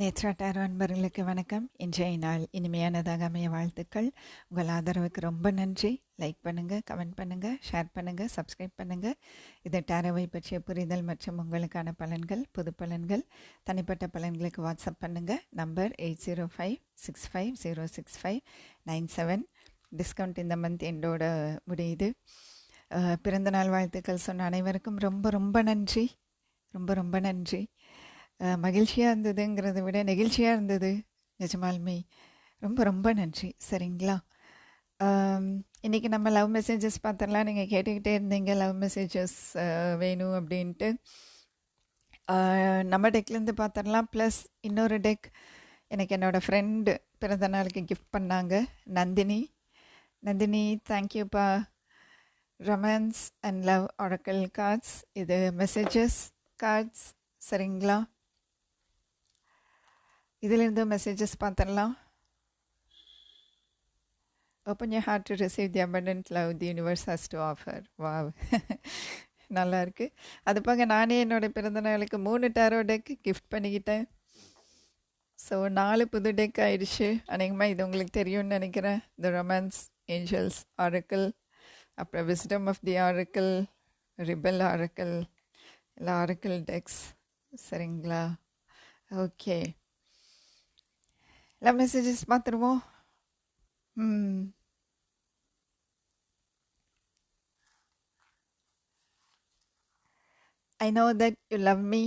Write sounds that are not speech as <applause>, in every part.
நேத்ராட்டார் அன்பர்களுக்கு வணக்கம். இன்றைய நாள் இனிமையானதாக அமைய வாழ்த்துக்கள். உங்கள் ஆதரவுக்கு ரொம்ப நன்றி. லைக் பண்ணுங்கள் கமெண்ட் பண்ணுங்கள் ஷேர் பண்ணுங்கள் சப்ஸ்கிரைப் பண்ணுங்கள் இது டாரோவை பற்றிய புரிதல் மற்றும் உங்களுக்கான பலன்கள் புது பலன்கள். தனிப்பட்ட பலன்களுக்கு வாட்ஸ்அப் பண்ணுங்கள் number eight zero five six five zero six five nine seven discount இந்த மந்த் எண்டோட முடியுது. பிறந்தநாள் வாழ்த்துக்கள் சொன்ன அனைவருக்கும் ரொம்ப ரொம்ப நன்றி. ரொம்ப ரொம்ப நன்றி. மகிழ்ச்சியாக இருந்ததுங்கிறத விட நெகிழ்ச்சியாக இருந்தது. நிஜமாலுமே. ரொம்ப ரொம்ப நன்றி. சரிங்களா? இன்றைக்கி இன்னைக்கு நம்ம லவ் மெசேஜஸ் பார்த்துடலாம் நீங்கள் கேட்டுக்கிட்டே இருந்தீங்க. லவ் மெசேஜஸ் வேணும் அப்படின்ட்டு. நம்ம டெக்லேருந்து பார்த்துடலாம் ப்ளஸ் இன்னொரு டெக். எனக்கு என்னோடய ஃப்ரெண்டு பிறந்த நாளுக்கு கிஃப்ட் பண்ணாங்க. நந்தினி. நந்தினி தேங்க்யூப்பா romance and love oracle cards இது மெசேஜஸ் கார்ட்ஸ் சரிங்களா? இதிலிருந்து மெசேஜஸ் பார்த்துடலாம். Open you heart to receive the abundant love the universe has to offer wow நல்லா இருக்குது அது போக நானே என்னோட பிறந்தநாளுக்கு மூணு டேரோ டெக் கிஃப்ட் பண்ணிக்கிட்டேன். ஸோ நாலு புது டெக் ஆயிடுச்சு. அநேகமாக இது உங்களுக்கு தெரியும்னு நினைக்கிறேன். த ரொமான்ஸ் ஏஞ்சல்ஸ் ஆரக்கிள் அப்புறம் wisdom of the oracle rebel oracle இல்லை ஆரக்கிள் டெக்ஸ் சரிங்களா? ஓகே எல்லாம் மெசேஜஸ் பார்த்துருவோம் ம் I know that you love me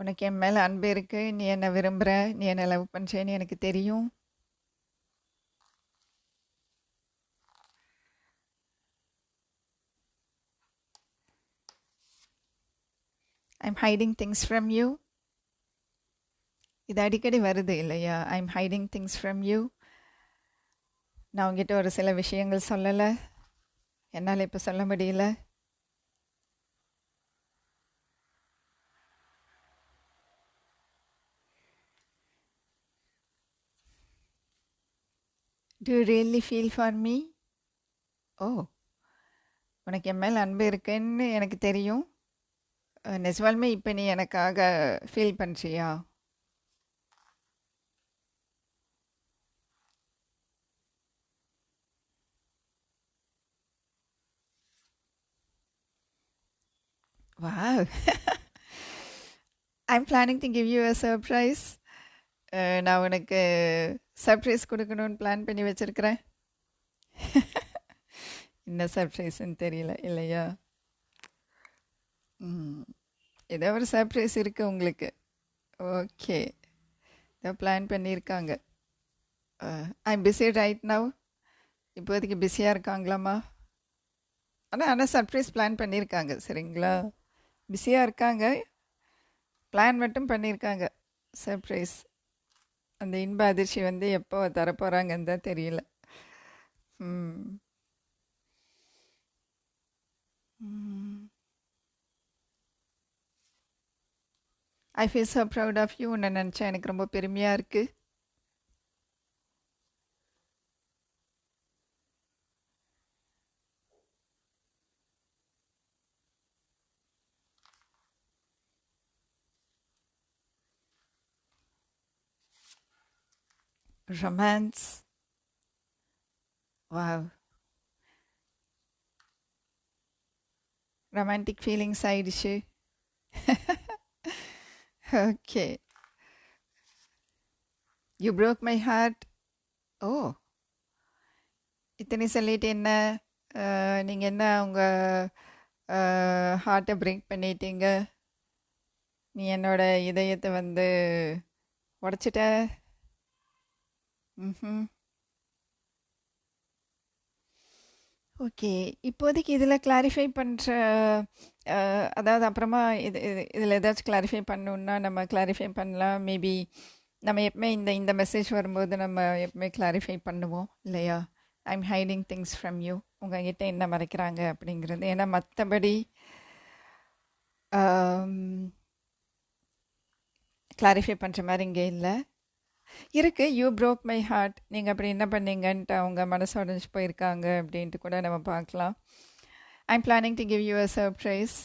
உனக்கு என் மேலே அன்பு இருக்கு நீ என்னை விரும்புகிற நீ என்னை லவ் பண்ணுறேன்னு எனக்கு தெரியும் I'm hiding things from you இது அடிக்கடி வருது இல்லையா? I'm hiding things from you நான் உங்ககிட்ட ஒரு சில விஷயங்கள் சொல்லலை. என்னால் இப்போ சொல்ல முடியல. Do really feel for me oh உனக்கு என் மேல் அன்பு இருக்குன்னு எனக்கு தெரியும். அஹ், நிஜமாலுமே இப்போ நீ எனக்காக ஃபீல் பண்ணுறியா Wow. <laughs> I'm planning to give you a surprise. Uh, நான் உனக்கு சர்ப்ரைஸ் கொடுக்கணும்னு பிளான் பண்ணி வச்சுருக்கிறேன். என்ன <laughs> சர்ப்ரைஸ்ன்னு தெரியல இல்லையா? ம். ஏதோ ஒரு சர்ப்ரைஸ் இருக்குது உங்களுக்கு. ஓகே ஏதோ பிளான் பண்ணியிருக்காங்க. ஐம் பிஸி ரைட் நவ் இப்போதைக்கு பிஸியாக இருக்காங்களாம்மா? ஆனால் ஆனால் சர்ப்ரைஸ் பிளான் பண்ணியிருக்காங்க சரிங்களா? பிஸியாக இருக்காங்க. பிளான் மட்டும் பண்ணியிருக்காங்க சர்ப்ரைஸ் அந்த இன்ப அதிர்ச்சி வந்து எப்போ தரப்போகிறாங்கன்னு தான் தெரியல. I feel so proud of you நினச்சேன் நினச்சா எனக்கு ரொம்ப பெருமையாக இருக்குது romance wow romantic feelings issue. <laughs> Okay you broke my heart oh இத்தனை சொல்லிட்டு என்ன நீங்கள் என்ன உங்கள் ஹார்ட்டை பிரேக் பண்ணிட்டீங்க? நீ என்னோட இதயத்தை வந்து உடச்சிட்ட? Mm-hmm. ம் ஓகே இப்போதைக்கு இதில் கிளாரிஃபை பண்ணுற அதாவது அப்புறமா இது இது இதில் ஏதாச்சும் கிளாரிஃபை பண்ணணுன்னா நம்ம கிளாரிஃபை பண்ணலாம். மேபி நம்ம எப்பவுமே இந்த இந்த மெசேஜ் வரும்போது நம்ம எப்பவுமே கிளாரிஃபை பண்ணுவோம் இல்லையா? I'm hiding things from you உங்ககிட்ட என்ன மறைக்கிறாங்க அப்படிங்கிறது. ஏன்னா மற்றபடி கிளாரிஃபை பண்ணுற மாதிரி இங்கே இல்லை. இருக்கு. யூ ப்ரோக் மை ஹார்ட் நீங்கள் அப்படி என்ன பண்ணீங்கன்ட்டு அவங்க மனசு உடஞ்சி போயிருக்காங்க அப்படின்ட்டு கூட நம்ம பார்க்கலாம். I'm planning to give you a surprise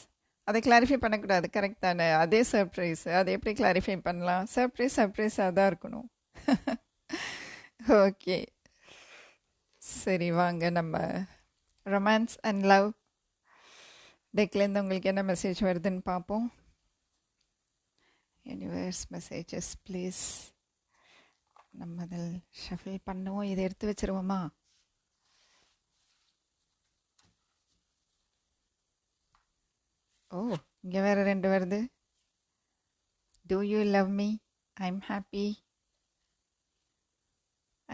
அதை கிளாரிஃபை பண்ணக்கூடாது. கரெக்ட் தானே? அதே சர்ப்ரைஸ் அதை எப்படி கிளாரிஃபை பண்ணலாம்? சர்ப்ரைஸ் சர்ப்ரைஸாக தான் இருக்கணும். <laughs> ஓகே சரி வாங்க. நம்ம ரொமான்ஸ் அண்ட் லவ் டெக்லேருந்து உங்களுக்கு என்ன மெசேஜ் வருதுன்னு பார்ப்போம். யூனிவர்ஸ் மெசேஜஸ் ப்ளீஸ் நம்ம அதில் ஷஃபில் பண்ணுவோம். இதை எடுத்து வச்சிருவோமா? ஓ இங்கே வேறு ரெண்டு வருது. Do you love me I am happy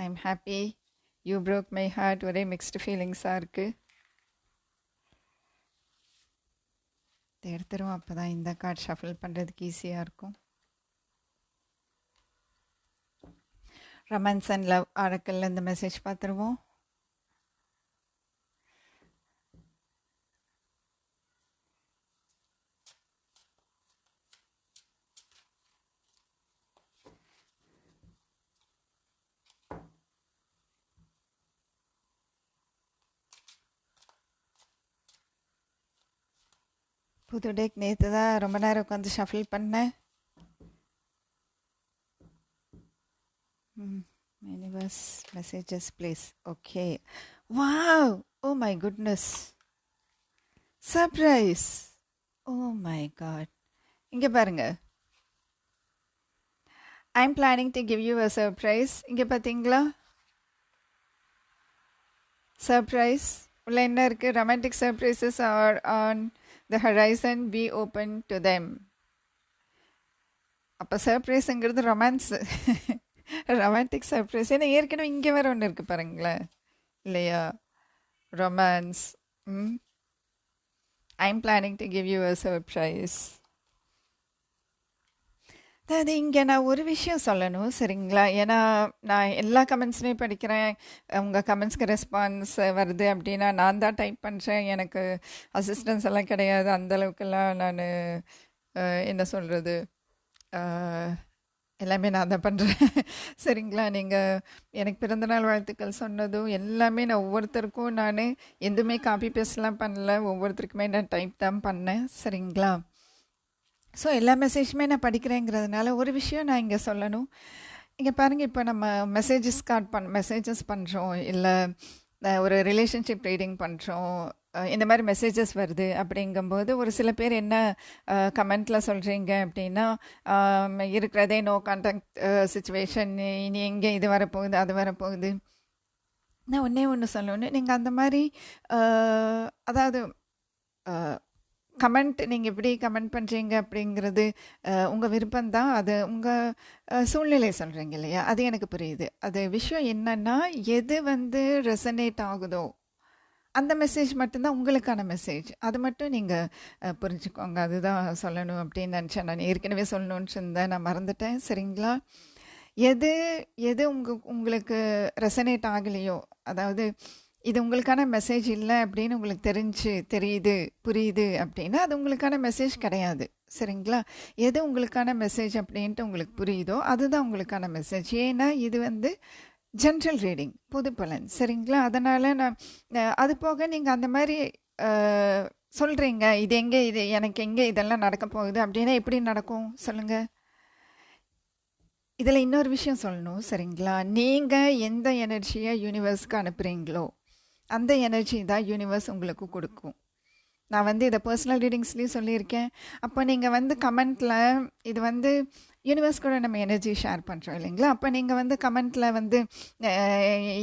I am happy you broke my heart ஒரே மிக்ஸ்டு ஃபீலிங்ஸாக இருக்குது இதை எடுத்துருவோம். அப்போ தான் இந்த கார்டு ஷஃபில் பண்ணுறதுக்கு ஈஸியாக இருக்கும். ரொமான்ஸ் அண்ட் லவ் ஆரக்கல்ல இந்த மெசேஜ் பார்த்துருவோம் புது டேக் நேற்று தான் ரொம்ப நேரம் உட்காந்து ஷஃபில் பண்ணேன். Universe messages please okay wow oh my goodness surprise oh my god இங்கே பாருங்க. I am planning to give you a surprise இங்கே பார்த்தீங்களா சர்ப்ரைஸ் உள்ள என்ன இருக்குது romantic surprises are on the horizon be open to them அப்போ சர்ப்ரைஸுங்கிறது romance romantic surprise ஏன்னா ஏற்கனவே இங்கே வேறு ஒன்று இருக்குது பாருங்களேன். இல்லையா? ரொமான்ஸ் ம். I'm planning to give you a surprise அதாவது இங்கே நான் ஒரு விஷயம் சொல்லணும் சரிங்களா? ஏன்னா நான் எல்லா கமெண்ட்ஸுமே படிக்கிறேன். உங்கள் கமெண்ட்ஸ்க்கு ரெஸ்பான்ஸ் வருது அப்படின்னா நான் தான் டைப் பண்ணுறேன் எனக்கு அசிஸ்டன்ஸ் எல்லாம் கிடையாது. அந்தளவுக்கெல்லாம் நான் என்ன சொல்கிறது எல்லாமே நான் தான் பண்ணுறேன் <laughs> சரிங்களா? நீங்கள் எனக்கு பிறந்தநாள் வாழ்த்துக்கள் சொன்னதும் எல்லாமே நான் ஒவ்வொருத்தருக்கும் நான் எதுவுமே காப்பி பேஸ்ட்லாம் பண்ணல. ஒவ்வொருத்தருக்குமே நான் டைப் தான் பண்ணேன். சரிங்களா? ஸோ எல்லா மெசேஜுமே நான் படிக்கிறேங்கிறதுனால ஒரு விஷயம் நான் இங்கே சொல்லணும். இங்கே பாருங்கள் இப்போ நம்ம மெசேஜஸ் கார்ட் பண் மெசேஜஸ் பண்ணுறோம் இல்லை ஒரு ரிலேஷன்ஷிப் ரீடிங் பண்ணுறோம் இந்த மாதிரி மெசேஜஸ் வருது அப்படிங்கும்போது ஒரு சில பேர் என்ன கமெண்ட்டில் சொல்கிறீங்க அப்படின்னா இருக்கிறதே நோ கான்டாக்ட் சுச்சுவேஷன் இனி எங்கே இது வரப்போகுது அது வரப்போகுது. நான் ஒன்றே ஒன்று சொல்லணும். நீங்கள் அந்த மாதிரி அதாவது கமெண்ட் நீங்கள் எப்படி கமெண்ட் பண்ணுறீங்க அப்படிங்கிறது உங்கள் விருப்பம்தான். அது உங்கள் சூழ்நிலையை சொல்கிறீங்க இல்லையா? அது எனக்கு புரியுது. அது விஷயம் என்னென்னா எது வந்து ரெசனேட் ஆகுதோ அந்த மெசேஜ் மட்டும்தான் உங்களுக்கான மெசேஜ் அது மட்டும் நீங்கள் புரிஞ்சுக்கோங்க. அதுதான் சொல்லணும் அப்படின்னு நினச்சேன். நான் ஏற்கனவே சொல்லணும்னு இருந்தேன் நான் மறந்துட்டேன். சரிங்களா? எது எது உங்க உங்களுக்கு ரெசனேட் ஆகலையோ அதாவது இது உங்களுக்கான மெசேஜ் இல்லை அப்படின்னு உங்களுக்கு தெரிஞ்சு தெரியுது புரியுது அப்படின்னா அது உங்களுக்கான மெசேஜ் கிடையாது. சரிங்களா? எது உங்களுக்கான மெசேஜ் அப்படின்ட்டு உங்களுக்கு புரியுதோ அதுதான் உங்களுக்கான மெசேஜ் ஏன்னா இது வந்து ஜென்ரல் ரீடிங் பொது பலன் சரிங்களா? அதனால் நான் அது போக நீங்கள் அந்த மாதிரி சொல்கிறீங்க இது எங்கே இது எனக்கு எங்கே இதெல்லாம் நடக்க போகுது அப்படின்னா எப்படி நடக்கும்? சொல்லுங்கள் இதில் இன்னொரு விஷயம் சொல்லணும். சரிங்களா? நீங்கள் எந்த எனர்ஜியை யூனிவர்ஸ்க்கு அனுப்புகிறீங்களோ அந்த எனர்ஜி தான் யூனிவர்ஸ் உங்களுக்கு கொடுக்கும். நான் வந்து இதை பர்சனல் ரீடிங்ஸ்லேயும் சொல்லியிருக்கேன். அப்போ நீங்கள் வந்து கமெண்ட்டில் இது வந்து யூனிவர்ஸ் கூட நம்ம எனர்ஜி ஷேர் பண்ணுறோம் இல்லைங்களா? அப்போ நீங்கள் வந்து கமெண்ட்டில் வந்து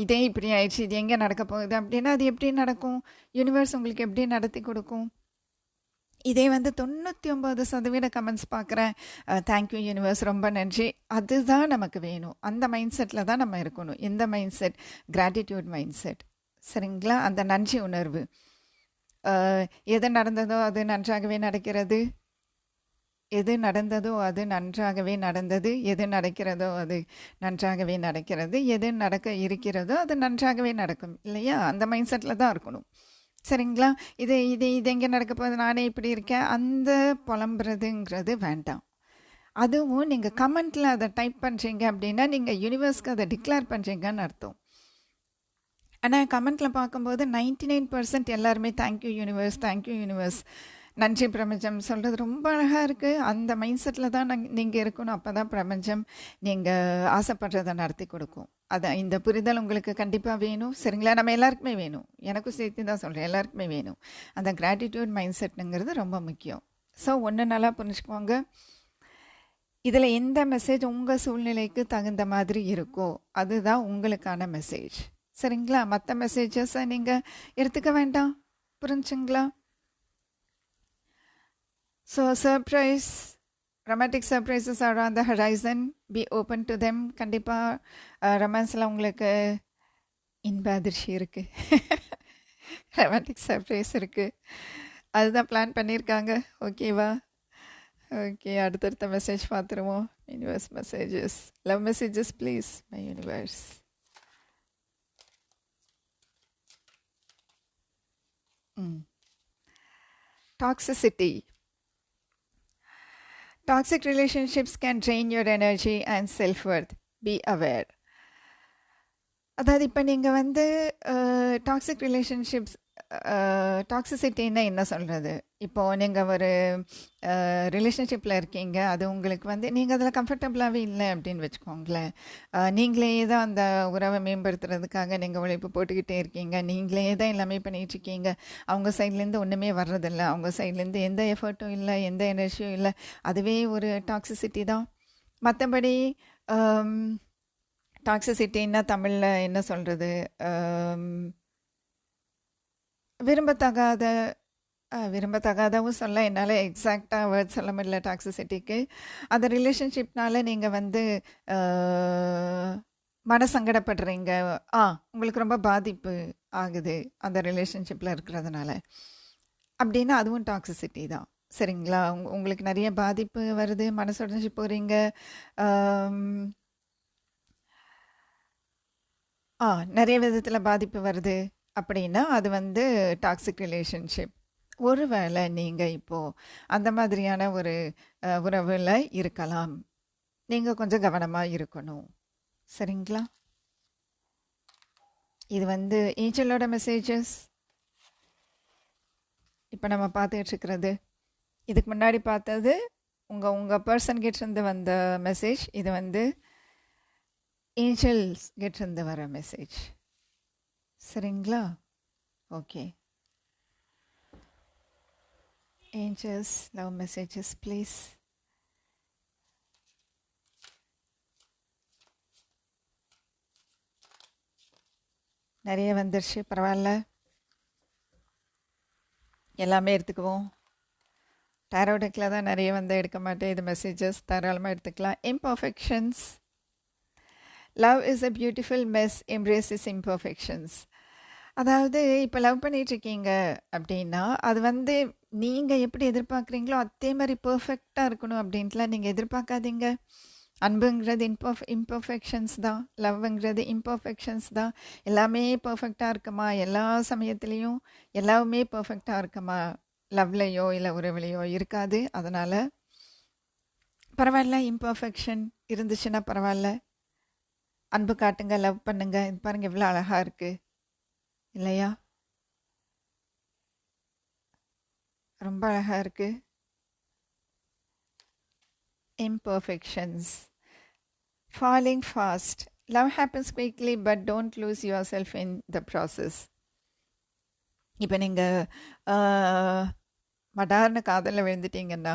இதே இப்படி ஆயிடுச்சு இது எங்கே நடக்க போகுது அப்படின்னா அது எப்படி நடக்கும்? யூனிவர்ஸ் உங்களுக்கு எப்படி நடத்தி கொடுக்கும்? இதே வந்து தொண்ணூற்றி ஒம்பது சதவீத கமெண்ட்ஸ் பார்க்குறேன். தேங்க்யூ யூனிவர்ஸ் ரொம்ப நன்றி. அதுதான் நமக்கு வேணும். அந்த மைண்ட் செட்டில் தான் நம்ம இருக்கணும். எந்த mindset gratitude mindset சரிங்களா? அந்த நன்றி உணர்வு. எது நடந்ததோ அது நன்றாகவே நடக்கிறது. எது நடந்ததோ அது நன்றாகவே நடந்தது. எது நடக்கிறதோ அது நன்றாகவே நடக்கிறது. எது நடக்க இருக்கிறதோ அது நன்றாகவே நடக்கும் இல்லையா? அந்த மைண்ட் செட்டில் தான் இருக்கணும். சரிங்களா? இது இது இது எங்கே நடக்க போகுது? நானே இப்படி இருக்கேன். அந்த புலம்புறதுங்கிறது வேண்டாம். அதுவும் நீங்கள் கமெண்ட்டில் அதை டைப் பண்ணுறீங்க அப்படின்னா நீங்கள் யூனிவர்ஸ்க்கு அதை டிக்ளேர் பண்ணுறீங்கன்னு அர்த்தம். ஆனால் கமெண்ட்டில் பார்க்கும்போது நைன்டி நைன் பர்சன்ட் எல்லாருமே thank you universe thank you universe நன்றி பிரபஞ்சம். சொல்கிறது ரொம்ப அழகாக இருக்குது அந்த மைண்ட் செட்டில் தான் நாங்கள் நீங்கள் இருக்கணும். அப்போ தான் பிரபஞ்சம் நீங்கள் ஆசைப்படுறதை நடத்தி கொடுக்கும். அதான் இந்த புரிதல் உங்களுக்கு கண்டிப்பாக வேணும். சரிங்களா? நம்ம எல்லாருக்குமே வேணும். எனக்கும் சேர்த்து தான் சொல்கிறேன் எல்லாருக்குமே வேணும். அந்த கிராட்டிடியூட் மைண்ட் செட்டுங்கிறது ரொம்ப முக்கியம். ஸோ ஒன்று நல்லா புரிஞ்சுக்கோங்க இதில் எந்த மெசேஜ் உங்கள் சூழ்நிலைக்கு தகுந்த மாதிரி இருக்கோ அதுதான் உங்களுக்கான மெசேஜ் சரிங்களா? மற்ற மெசேஜஸை நீங்கள் எடுத்துக்க வேண்டாம். புரிஞ்சுங்களா? So surprise romantic surprises are on the horizon be open to them கண்டிப்பாக ரொமான்ஸில் உங்களுக்கு இன்ப அதிர்ச்சி இருக்குது ரொமாட்டிக் சர்ப்ரைஸ் இருக்குது அதுதான் பிளான் பண்ணியிருக்காங்க. ஓகேவா ஓகே அடுத்தடுத்த மெசேஜ் பார்த்துருவோம் universe messages love messages please my universe ம் toxicity toxic relationships can drain your energy and self-worth be aware அதாவது இப்போ நீங்கள் வந்து டாக்ஸிக் ரிலேஷன்ஷிப்ஸ் டாக்ஸிசிட்டின்னா என்ன சொல்கிறது இப்போது நீங்கள் ஒரு ரிலேஷன்ஷிப்பில் இருக்கீங்க. அது உங்களுக்கு வந்து நீங்கள் அதில் கம்ஃபர்டபுளாகவே இல்லை அப்படின்னு வச்சுக்கோங்களேன். நீங்களே தான் அந்த உறவை மேம்படுத்துறதுக்காக நீங்கள் உழைப்பு போட்டுக்கிட்டே இருக்கீங்க. நீங்களே தான் எல்லாமே பண்ணிகிட்ருக்கீங்க அவங்க சைட்லேருந்து ஒன்றுமே வர்றதில்ல. அவங்க சைட்லேருந்து எந்த எஃபர்ட்டும் இல்லை எந்த எனர்ஜியும் இல்லை. அதுவே ஒரு டாக்ஸிசிட்டி தான். மற்றபடி டாக்ஸிசிட்டின்னா தமிழில் என்ன சொல்கிறது விரும்பத்தகாத விரும்பத்தகாதவும் சொல்ல என்னால் எக்ஸாக்டாக வேர்ட் சொல்ல முடியல டாக்ஸிசிட்டிக்கு அந்த ரிலேஷன்ஷிப்னால் நீங்கள் வந்து மனசங்கடப்படுறீங்க. ஆ உங்களுக்கு ரொம்ப பாதிப்பு ஆகுது அந்த ரிலேஷன்ஷிப்பில் இருக்கிறதுனால. அப்படின்னா அதுவும் டாக்ஸிசிட்டி தான். சரிங்களா? உங் உங்களுக்கு நிறைய பாதிப்பு வருது மனசுடைஞ்சு போகிறீங்க ஆ நிறைய விதத்தில் பாதிப்பு வருது. அப்படின்னா அது வந்து டாக்ஸிக் ரிலேஷன்ஷிப் ஒருவேளை நீங்கள் இப்போது அந்த மாதிரியான ஒரு உறவில் இருக்கலாம். நீங்கள் கொஞ்சம் கவனமாக இருக்கணும். சரிங்களா? இது வந்து ஏஞ்சலோட மெசேஜஸ் இப்போ நம்ம பார்த்துக்கிட்டு இருக்கிறது. இதுக்கு முன்னாடி பார்த்தது உங்கள் உங்கள் பர்சன் கிட்டேருந்து வந்த மெசேஜ் இது வந்து ஏஞ்சல்ஸ் கிட்டேருந்து வர மெசேஜ் சரிங்களா? Okay. Angels love messages please நிறைய வந்துருச்சு பரவாயில்ல. எல்லாமே எடுத்துக்குவோம். டேரோடெக்கில் தான் நிறைய வந்து எடுக்க மாட்டேன். இது மெசேஜஸ் தாராளமாக எடுத்துக்கலாம். Imperfections love is a beautiful mess embrace is imperfections அதாவது இப்போ லவ் பண்ணிகிட்ருக்கீங்க அப்படின்னா அது வந்து நீங்கள் எப்படி எதிர்பார்க்குறீங்களோ அதே மாதிரி பர்ஃபெக்டாக இருக்கணும் அப்படின்ட்டுலாம் நீங்கள் எதிர்பார்க்காதீங்க. அன்புங்கிறது இம்பர்ஃப் இம்பர்ஃபெக்ஷன்ஸ் தான். லவ்ங்கிறது இம்பர்ஃபெக்ஷன்ஸ் தான். எல்லாமே பர்ஃபெக்டாக இருக்குமா? எல்லா சமயத்துலேயும் எல்லாமே பர்ஃபெக்டாக இருக்குமா? லவ்லையோ இல்லை உறவுலையோ இருக்காது. அதனால் பரவாயில்ல இம்பர்ஃபெக்ஷன் இருந்துச்சுன்னா பரவாயில்ல. அன்பு காட்டுங்க லவ் பண்ணுங்கள் இது பாருங்கள் எவ்வளோ அழகாக இருக்குது இல்லையா ரொம்ப அழகாக இருக்கு imperfections falling fast love happens quickly but don't lose yourself in the process இப்போ நீங்கள் மடார்னு காதலில் விழுந்துட்டீங்கன்னா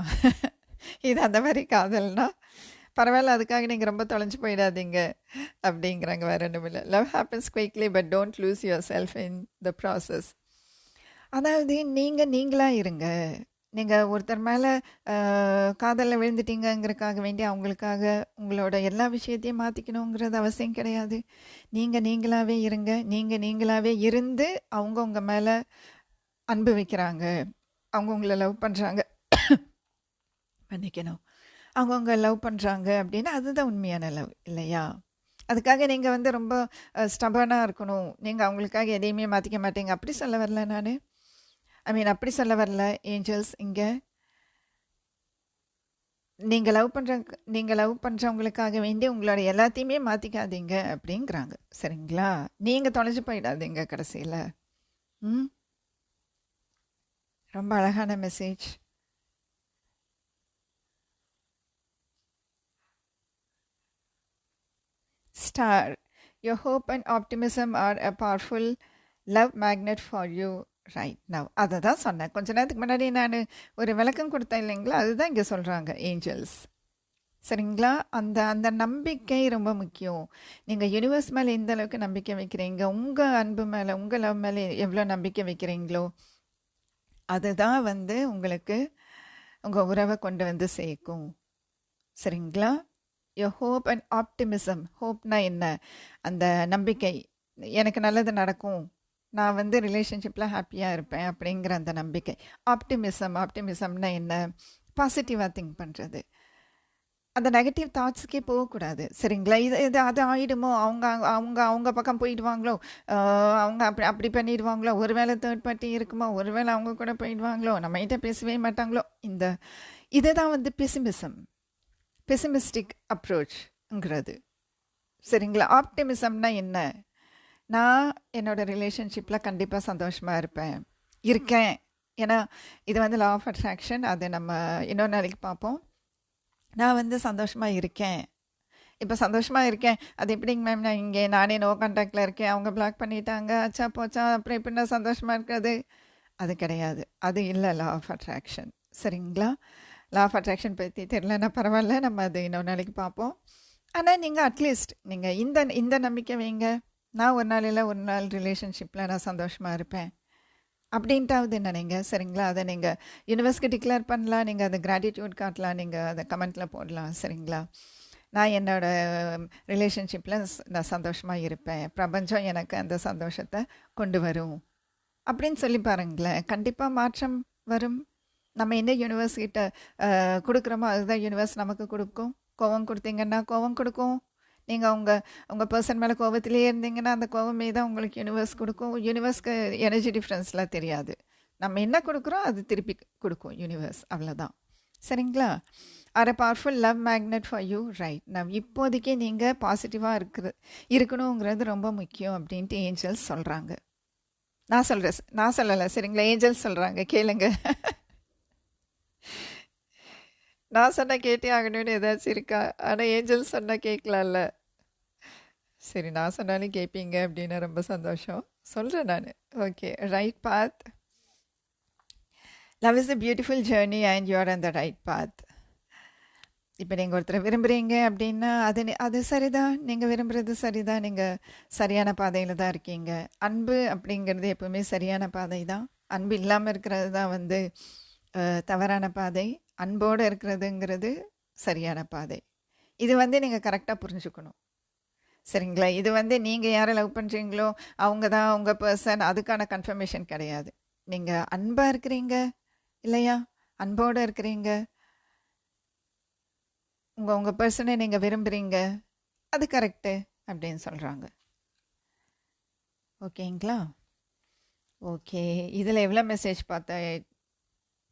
இது அந்த மாதிரி காதல்னா பரவாயில்ல அதுக்காக நீங்கள் ரொம்ப தொலைஞ்சு போயிடாதீங்க அப்படிங்கிறாங்க வேற ஒன்றும் இல்லை. Love happens quickly but don't lose yourself in the process அதாவது நீங்கள் நீங்களாக இருங்க. நீங்கள் ஒருத்தர் மேலே காதலில் விழுந்துட்டீங்கங்கிறதுக்காக வேண்டி அவங்களுக்காக உங்களோட எல்லா விஷயத்தையும் மாற்றிக்கணுங்கிறது அவசியம் கிடையாது. நீங்கள் நீங்களாகவே இருங்க. நீங்கள் நீங்களாகவே இருந்து அவங்க உங்கள் மேலே அன்பு வைக்கிறாங்க. அவங்க உங்களை லவ் பண்ணுறாங்க பண்ணிக்கணும் அவங்கவுங்க லவ் பண்ணுறாங்க அப்படின்னா அதுதான் உண்மையான லவ் இல்லையா? அதுக்காக நீங்கள் வந்து ரொம்ப ஸ்டபனாக இருக்கணும். நீங்கள் அவங்களுக்காக எதையுமே மாற்றிக்க மாட்டீங்க. அப்படி சொல்ல வரல நான். ஐ மீன் அப்படி சொல்ல வரல. ஏஞ்சல்ஸ் இங்கே. நீங்கள் லவ் பண்ணுற நீங்கள் லவ் பண்ணுறவங்களுக்காக வேண்டி உங்களோட எல்லாத்தையுமே மாற்றிக்காதீங்க அப்படிங்கிறாங்க. சரிங்களா? நீங்கள் தொலைஞ்சு போயிடாதீங்க கடைசியில். ம்? ரொம்ப அழகான message Star, your hope and optimism are a powerful love magnet for you right now அதை தான் சொன்னேன். கொஞ்ச நேரத்துக்கு முன்னாடி நான் ஒரு விளக்கம் கொடுத்தேன் இல்லைங்களா? அதுதான் இங்கே சொல்கிறாங்க ஏஞ்சல்ஸ் சரிங்களா? அந்த அந்த நம்பிக்கை ரொம்ப முக்கியம். நீங்கள் யூனிவர்ஸ் மேலே எந்த அளவுக்கு நம்பிக்கை வைக்கிறீங்க? உங்கள் அன்பு மேலே உங்கள் லவ் மேலே எவ்வளோ நம்பிக்கை வைக்கிறீங்களோ அதுதான் வந்து உங்களுக்கு உங்கள் உறவை கொண்டு வந்து சேர்க்கும். சரிங்களா? யோ ஹோப் அண்ட் ஆப்டிமிசம் ஹோப்னா என்ன? அந்த நம்பிக்கை. எனக்கு நல்லது நடக்கும். நான் வந்து ரிலேஷன்ஷிப்பில் ஹாப்பியாக இருப்பேன் அப்படிங்கிற அந்த நம்பிக்கை. ஆப்டிமிசம் ஆப்டிமிசம்னா என்ன? பாசிட்டிவாக திங்க் பண்ணுறது அந்த நெகட்டிவ் தாட்ஸுக்கே போகக்கூடாது. சரிங்களா? இது இது அது ஆகிடுமோ அவங்க அவங்க அவங்க பக்கம் போயிடுவாங்களோ? அவங்க அப்படி அப்படி பண்ணிடுவாங்களோ? ஒருவேளை தேர்ட் பார்ட்டி இருக்குமோ? ஒருவேளை அவங்க கூட போயிடுவாங்களோ? நம்மகிட்ட பேசவே மாட்டாங்களோ? இந்த இதுதான் வந்து பெசிமிசம் பெசிமிஸ்டிக் அப்ரோச்ங்கிறது சரிங்களா? ஆப்டிமிசம்னா என்ன? நான் என்னோட ரிலேஷன்ஷிப்பில் கண்டிப்பாக சந்தோஷமாக இருப்பேன். இருக்கேன். ஏன்னா இது வந்து லா ஆஃப் அட்ராக்ஷன் அது நம்ம இன்னொரு நாளைக்கு பார்ப்போம். நான் வந்து சந்தோஷமாக இருக்கேன். இப்போ சந்தோஷமாக இருக்கேன். அது எப்படிங்க மேம் நான் இங்கே நானே நோ கான்டாக்டில் இருக்கேன். அவங்க பிளாக் பண்ணிட்டாங்க. அச்சா போச்சா? அப்புறம் எப்படி நான் சந்தோஷமாக இருக்கிறது? அது கிடையாது. அது இல்லை லா ஆஃப் அட்ராக்ஷன் சரிங்களா? லா ஆஃப் அட்ராக்ஷன் பற்றி தெரிலன்னா பரவாயில்ல நம்ம அது இன்னொரு நாளைக்கு பார்ப்போம். ஆனால் நீங்கள் அட்லீஸ்ட் நீங்கள் இந்த இந்த நம்பிக்கை வைங்க. நான் ஒரு நாள் இல்லை ஒரு நாள் ரிலேஷன்ஷிப்பில் நான் சந்தோஷமாக இருப்பேன். அப்படின்ட்டாவது நினைங்க சரிங்களா? அதை நீங்கள் யூனிவர்ஸ்க்கு டிக்ளேர் பண்ணலாம் நீங்கள் அதை கிராட்டிடியூட் காட்டலாம் நீங்கள் அதை கமெண்ட்டில் போடலாம் சரிங்களா? நான் என்னோட ரிலேஷன்ஷிப்பில் நான் சந்தோஷமாக இருப்பேன். பிரபஞ்சம் எனக்கு அந்த சந்தோஷத்தை கொண்டு வரும். அப்படின்னு சொல்லி பாருங்களேன். கண்டிப்பாக மாற்றம் வரும். நம்ம என்ன யூனிவர்ஸ் கிட்ட கொடுக்குறோமோ அதுதான் யூனிவர்ஸ் நமக்கு கொடுக்கும். கோவம் கொடுத்தீங்கன்னா கோவம் கொடுக்கும். நீங்கள் உங்கள் உங்கள் பர்சன் மேலே கோவத்திலே இருந்தீங்கன்னா அந்த கோவமே தான் உங்களுக்கு யூனிவர்ஸ் கொடுக்கும். யூனிவர்ஸ்க்கு எனர்ஜி டிஃப்ரென்ஸ்லாம் தெரியாது. நம்ம என்ன கொடுக்குறோம் அது திருப்பி கொடுக்கும் யூனிவர்ஸ் அவ்வளோதான் சரிங்களா? Are a powerful love magnet for you right now இப்போதைக்கு நீங்கள் பாசிட்டிவாக இருக்கிற இருக்கணுங்கிறது ரொம்ப முக்கியம் அப்படின்ட்டு ஏஞ்சல்ஸ் சொல்கிறாங்க நான் சொல்கிறேன் நான் சொல்லலை. சரிங்களா? ஏஞ்சல்ஸ் சொல்கிறாங்க கேளுங்க. <laughs> நான் சொன்ன கேட்டே ஆகணும்னு ஏதாச்சும் இருக்கா? ஆனால் ஏஞ்சல் சொன்னால் கேட்கலாம்ல சரி நான் சொன்னாலும் கேட்பீங்க அப்படின்னு ரொம்ப சந்தோஷம். சொல்கிறேன் நான். Okay right path love is a beautiful journey and you're on the right path இப்போ நீங்கள் ஒருத்தரை விரும்புகிறீங்க அப்படின்னா அது அது சரிதான். நீங்கள் விரும்புகிறது சரிதான். நீங்கள் சரியான பாதையில் தான் இருக்கீங்க. அன்பு அப்படிங்கிறது எப்பவுமே சரியான பாதை தான் அன்பு இல்லாமல் இருக்கிறது தான் வந்து தவறான பாதை அன்போடு இருக்கிறதுங்கிறது சரியான பாதை. இது வந்து நீங்கள் கரெக்டாக புரிஞ்சுக்கணும். சரிங்களா? இது வந்து நீங்கள் யாரை லவ் பண்ணுறீங்களோ அவங்க தான் உங்கள் பர்சன் அதுக்கான கன்ஃபர்மேஷன் கிடையாது. நீங்கள் அன்பாக இருக்கிறீங்க இல்லையா? அன்போடு இருக்கிறீங்க. உங்கள் உங்கள் பர்சனை நீங்கள் விரும்புகிறீங்க அது கரெக்டு அப்படின்னு சொல்கிறாங்க ஓகேங்களா? ஓகே. இதில் எவ்வளோ மெசேஜ் பார்த்தா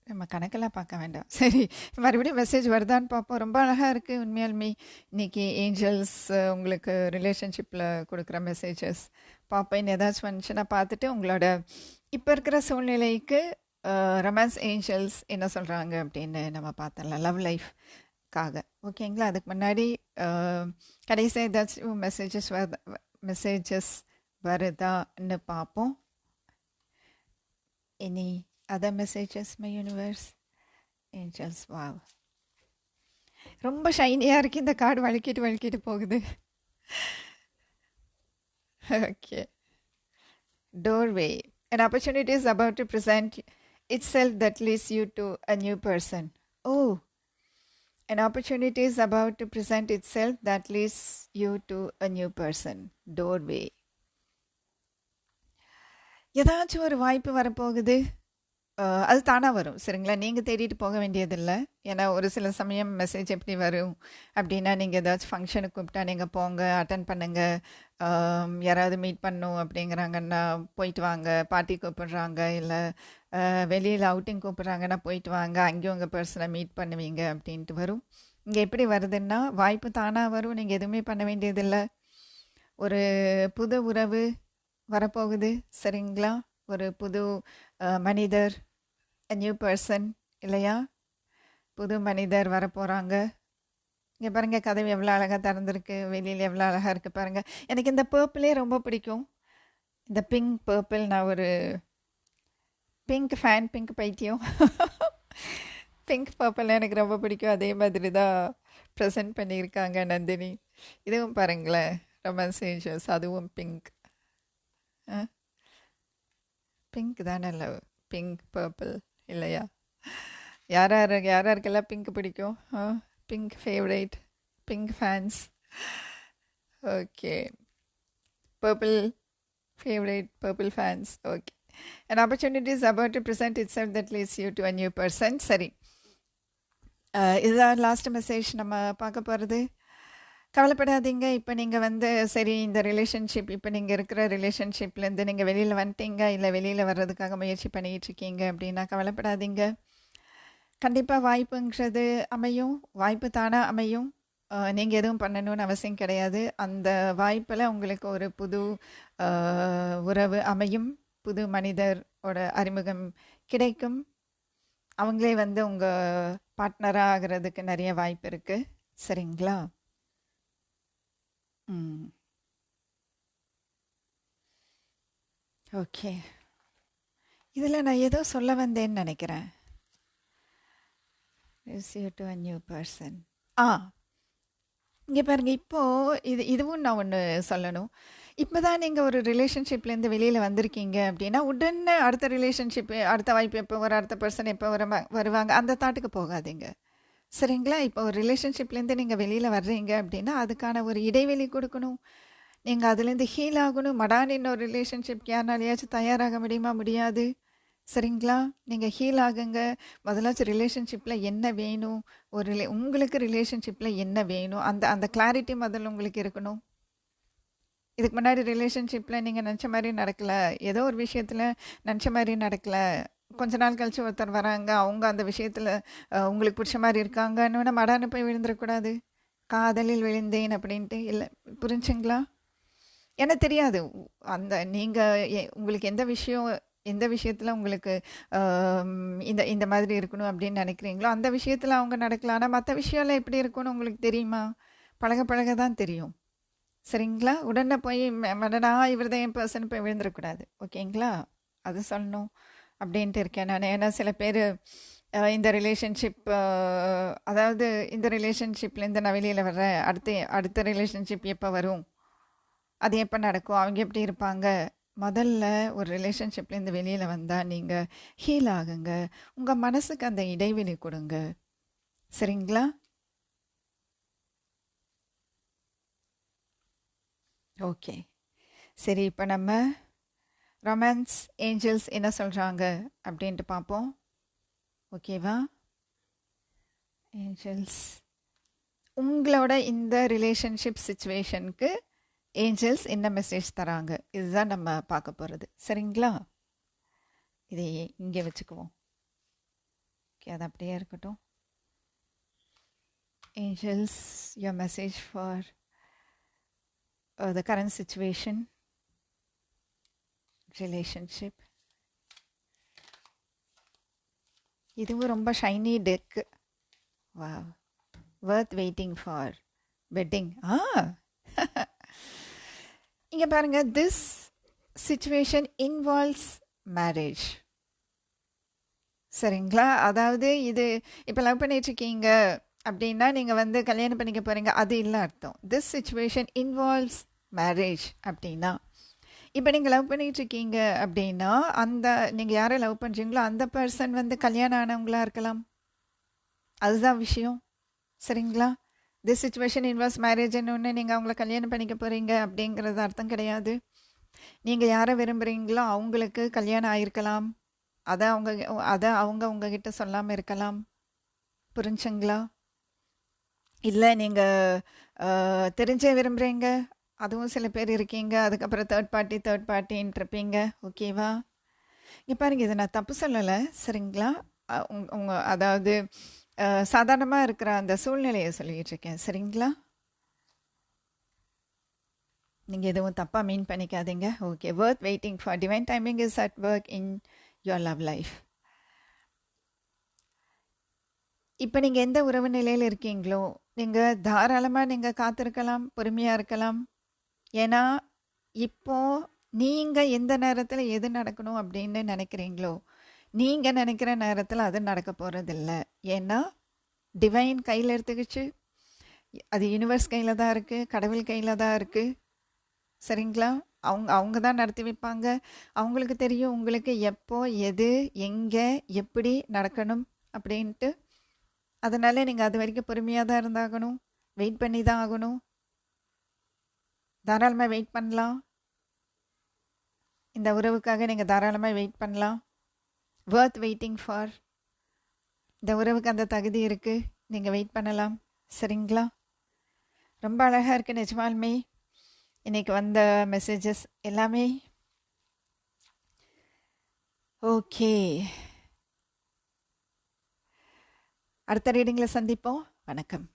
நம்ம கணக்கெல்லாம் பார்க்க வேண்டாம். சரி மறுபடியும் மெசேஜ் வருதான்னு பார்ப்போம். ரொம்ப அழகாக இருக்குது உண்மையாலுமே. இன்னைக்கு ஏஞ்சல்ஸ் உங்களுக்கு ரிலேஷன்ஷிப்பில் கொடுக்குற மெசேஜஸ் பார்ப்பேன் ஏதாச்சும் வந்துச்சுன்னா பார்த்துட்டு உங்களோட இப்போ இருக்கிற சூழ்நிலைக்கு ரொமான்ஸ் ஏஞ்சல்ஸ் என்ன சொல்கிறாங்க அப்படின்னு நம்ம பார்த்துடலாம். லவ் லைஃப்காக ஓகேங்களா? அதுக்கு முன்னாடி கடைசியாக ஏதாச்சும் மெசேஜஸ் வருதா மெசேஜஸ் வருதான்னு பார்ப்போம். Any Other messages my universe angels wow ரொம்ப ஷைனியாக இருக்கு இந்த கார்டு வழுக்கிட்டு வழுக்கிட்டு போகுது okay doorway. An opportunity is about to present itself that leads you to a new person. Oh, an opportunity is about to present itself that leads you to a new person. Doorway. ஏதாச்சும் ஒரு வாய்ப்பு வரப்போகுது அஹ், அது தானாக வரும். சரிங்களா? நீங்கள் தேடிட்டு போக வேண்டியதில்லை. ஏன்னா ஒரு சில சமயம் மெசேஜ் எப்படி வரும் அப்படின்னா நீங்கள் ஏதாச்சும் ஃபங்க்ஷனுக்கு கூப்பிட்டா நீங்கள் போங்க அட்டன் பண்ணுங்கள் யாராவது மீட் பண்ணும் அப்படிங்கிறாங்கன்னா போயிட்டு வாங்க. பார்ட்டி கூப்பிடுறாங்க இல்லை வெளியில் அவுட்டிங் கூப்பிட்றாங்கன்னா போயிட்டு வாங்க. அங்கேயும் உங்கள் பர்சனை மீட் பண்ணுவீங்க அப்படின்ட்டு வரும். இங்கே எப்படி வருதுன்னா வாய்ப்பு தானாக வரும். நீங்கள் எதுவுமே பண்ண வேண்டியதில்லை. ஒரு புது உறவு வரப்போகுது. சரிங்களா? ஒரு புது மனிதர் அ நியூ பர்சன் இல்லையா? புது மனிதர் வரப்போகிறாங்க இங்கே பாருங்கள் கதவு எவ்வளோ அழகாக திறந்துருக்கு வெளியில் எவ்வளோ அழகாக இருக்குது பாருங்கள் எனக்கு இந்த பர்பிளே ரொம்ப பிடிக்கும். இந்த பிங்க் பர்பிள் நான் ஒரு பிங்க் ஃபேன் பிங்க் பைத்தியம். பிங்க் பர்பிள் எனக்கு ரொம்ப பிடிக்கும். அதே மாதிரி தான் ப்ரெசென்ட் பண்ணியிருக்காங்க நந்தினி. இதுவும் பாருங்களேன் ரொமான்ஸ் ஏஞ்சல்ஸ் அதுவும் பிங்க் பிங்க் தானே லவ் பிங்க் பர்பிள் இல்லையா? யார் யார் யார் யாருக்கெல்லாம் பிங்க் பிடிக்கும் pink favourite pink fans okay purple favourite purple fans okay and opportunities about to present itself that leads you to a new person சரி இதுதான் லாஸ்ட் மெசேஜ் நம்ம பார்க்க போகிறது கவலைப்படாதீங்க. இப்போ நீங்கள் வந்து சரி இந்த ரிலேஷன்ஷிப் இப்போ நீங்கள் இருக்கிற ரிலேஷன்ஷிப்லேருந்து நீங்கள் வெளியில் வந்துட்டீங்க இல்லை வெளியில் வர்றதுக்காக முயற்சி பண்ணிக்கிட்டு இருக்கீங்க அப்படின்னா கவலைப்படாதீங்க. கண்டிப்பாக வாய்ப்புங்கிறது அமையும். வாய்ப்பு தானாக அமையும். நீங்கள் எதுவும் பண்ணணும்னு அவசியம் கிடையாது. அந்த வாய்ப்பில் உங்களுக்கு ஒரு புது உறவு அமையும். புது மனிதரோட அறிமுகம் கிடைக்கும். அவங்களே வந்து உங்கள் பார்ட்னராக ஆகிறதுக்கு நிறைய வாய்ப்பு இருக்குது சரிங்களா? ம். ஓகே. இதில் நான் ஏதோ சொல்ல வந்தேன்னு நினைக்கிறேன். டு அ நியூ பர்சன் ஆ. இங்கே பாருங்கள் இப்போது இது இதுவும் நான் ஒன்று சொல்லணும். இப்போ தான் நீங்கள் ஒரு ரிலேஷன்ஷிப்லேருந்து வெளியில் வந்திருக்கீங்க அப்படின்னா உடனே அடுத்த ரிலேஷன்ஷிப் அடுத்த வாய்ப்பு எப்போ வர அடுத்த பர்சன் எப்போ வர வருவாங்க. அந்த தாட்டுக்கு போகாதீங்க. சரிங்களா? இப்போ ஒரு ரிலேஷன்ஷிப்லேருந்து நீங்கள் வெளியில் வர்றீங்க அப்படின்னா அதுக்கான ஒரு இடைவெளி கொடுக்கணும். நீங்கள் அதுலேருந்து ஹீல் ஆகணும். மடான் இன்னொரு ரிலேஷன்ஷிப் யாருனாலையாச்சும் தயாராக முடியுமா? முடியாது. சரிங்களா? நீங்கள் ஹீல் ஆகுங்க. முதலாச்சும் ரிலேஷன்ஷிப்பில் என்ன வேணும்? ஒரு ரிலே உங்களுக்கு ரிலேஷன்ஷிப்பில் என்ன வேணும்? அந்த அந்த கிளாரிட்டி முதல்ல உங்களுக்கு இருக்கணும். இதுக்கு முன்னாடி ரிலேஷன்ஷிப்பில் நீங்கள் நினச்ச மாதிரி நடக்கலை. ஏதோ ஒரு விஷயத்தில் நினச்ச மாதிரி நடக்கலை. கொஞ்ச நாள் கழிச்சு ஒருத்தர் வராங்க. அவங்க அந்த விஷயத்தில் உங்களுக்கு பிடிச்ச மாதிரி இருக்காங்கன்னு மடான்னு போய் விழுந்துடக்கூடாது. காதலில் விழுந்தேன் அப்படின்ட்டு. இல்லை புரிஞ்சுங்களா? எனக்கு தெரியாது. அந்த நீங்கள் உங்களுக்கு எந்த விஷயம் எந்த விஷயத்தில் உங்களுக்கு இந்த இந்த மாதிரி இருக்கணும் அப்படின்னு நினைக்கிறீங்களோ அந்த விஷயத்தில் அவங்க நடக்கலாம் ஆனால் மற்ற விஷயம்லாம் எப்படி இருக்கும்னு உங்களுக்கு தெரியுமா? பழக பழக தான் தெரியும். சரிங்களா? உடனே போய் ம- மடனா இவர் தான் என் பர்சன் போய் விழுந்துடக்கூடாது. ஓகேங்களா? அது சொல்லணும். அப்படின்ட்டு இருக்கேன் நான். ஏன்னா சில பேர் இந்த ரிலேஷன்ஷிப் அதாவது இந்த ரிலேஷன்ஷிப்லேருந்து நான் வெளியில் வர்றேன் அடுத்த அடுத்த ரிலேஷன்ஷிப் எப்போ வரும்? அது எப்போ நடக்கும்? அவங்க எப்படி இருப்பாங்க? முதல்ல ஒரு ரிலேஷன்ஷிப்லேருந்து வெளியில் வந்தால் நீங்கள் ஹீல் ஆகுங்க. உங்கள் மனசுக்கு அந்த இடைவெளி கொடுங்க. சரிங்களா? ஓகே. சரி இப்போ நம்ம ரொமான்ஸ் ஏஞ்சல்ஸ் என்ன சொல்கிறாங்க அப்படின்ட்டு பார்ப்போம். ஓகேவா? ஏஞ்சல்ஸ் உங்களோட இந்த ரிலேஷன்ஷிப் சுச்சுவேஷனுக்கு ஏஞ்சல்ஸ் என்ன மெசேஜ் தராங்க? இதுதான் நம்ம பார்க்க போகிறது சரிங்களா? இதை இங்கே வச்சுக்குவோம். ஓகே அது அப்படியே இருக்கட்டும். Angels your message for the current situation relationship இதுவும் ரொம்ப shiny deck wow worth waiting for wedding ஆ. <laughs> இங்கே பாருங்க திஸ் சுச்சுவேஷன் இன்வால்வ்ஸ் மேரேஜ் சரிங்களா? அதாவது இது இப்போ லவ் பண்ணிட்டுருக்கீங்க அப்படின்னா நீங்கள் வந்து கல்யாணம் பண்ணிக்க போகிறீங்க அது இல்லை அர்த்தம். திஸ் சுச்சுவேஷன் இன்வால்வ்ஸ் மேரேஜ் அப்படின்னா. இப்போ நீங்கள் லவ் பண்ணிகிட்ருக்கீங்க அப்படின்னா அந்த நீங்கள் யாரை லவ் பண்ணுறீங்களோ அந்த பர்சன் வந்து கல்யாணம் ஆனவங்களா இருக்கலாம். அதுதான் விஷயம். சரிங்களா? திஸ் சுச்சுவேஷன் இன்வால்ஸ் மேரேஜ்னு ஒன்று நீங்கள் அவங்கள கல்யாணம் பண்ணிக்க போகிறீங்க அப்படிங்கிறது அர்த்தம் கிடையாது. நீங்கள் யாரை விரும்புகிறீங்களோ அவங்களுக்கு கல்யாணம் ஆயிருக்கலாம். அதை அவங்க அதை அவங்க உங்ககிட்ட சொல்லாமல் இருக்கலாம். புரிஞ்சுங்களா? இல்லை நீங்கள் தெரிஞ்சே விரும்புகிறீங்க அதுவும் சில பேர் இருக்கீங்க அதுக்கப்புறம் தேர்ட் பார்ட்டி தேர்ட் பார்ட்டின்னுருப்பீங்க ஓகேவா இங்கே பாருங்கள் இதை நான் தப்பு சொல்லலை. சரிங்களா? உங் அதாவது சாதாரணமாக இருக்கிற அந்த சூழ்நிலையை சொல்லிக்கிட்டு இருக்கேன் சரிங்களா? நீங்கள் எதுவும் தப்பாக மீன் பண்ணிக்காதீங்க. Okay worth waiting for divine timing is at work in your love life இப்போ நீங்கள் எந்த உறவு நிலையில் இருக்கீங்களோ நீங்கள் தாராளமாக நீங்கள் காத்திருக்கலாம் பொறுமையாக இருக்கலாம். ஏன்னா இப்போ நீங்கள் எந்த நேரத்தில் எது நடக்கணும் அப்படின்னு நினைக்கிறீங்களோ நீங்கள் நினைக்கிற நேரத்தில் அது நடக்க போகிறதில்ல ஏன்னா டிவைன் கையில் எடுத்துக்கிச்சு. அது யூனிவர்ஸ் கையில் தான் இருக்குது கடவுள் கையில் தான் இருக்குது சரிங்களா? அவங்க அவங்க தான் நடத்தி வைப்பாங்க. அவங்களுக்கு தெரியும் உங்களுக்கு எப்போ எது எங்கே எப்படி நடக்கணும் அப்படின்ட்டு. அதனால் நீங்கள் அது வரைக்கும் பொறுமையாக தான் இருந்தாகணும். வெயிட் பண்ணி தான் ஆகணும். தாராளமாக வெயிட் பண்ணலாம். இந்த உறவுக்காக நீங்கள் தாராளமாக வெயிட் பண்ணலாம். வேர்த் வெயிட்டிங் ஃபார் இந்த உறவுக்கு அந்த தகுதி இருக்குது நீங்கள் வெயிட் பண்ணலாம். சரிங்களா? ரொம்ப அழகாக இருக்குது நிஜமாலுமே. இன்றைக்கி வந்த மெசேஜஸ் எல்லாமே. ஓகே அடுத்த ரீடிங்கில் சந்திப்போம். வணக்கம்.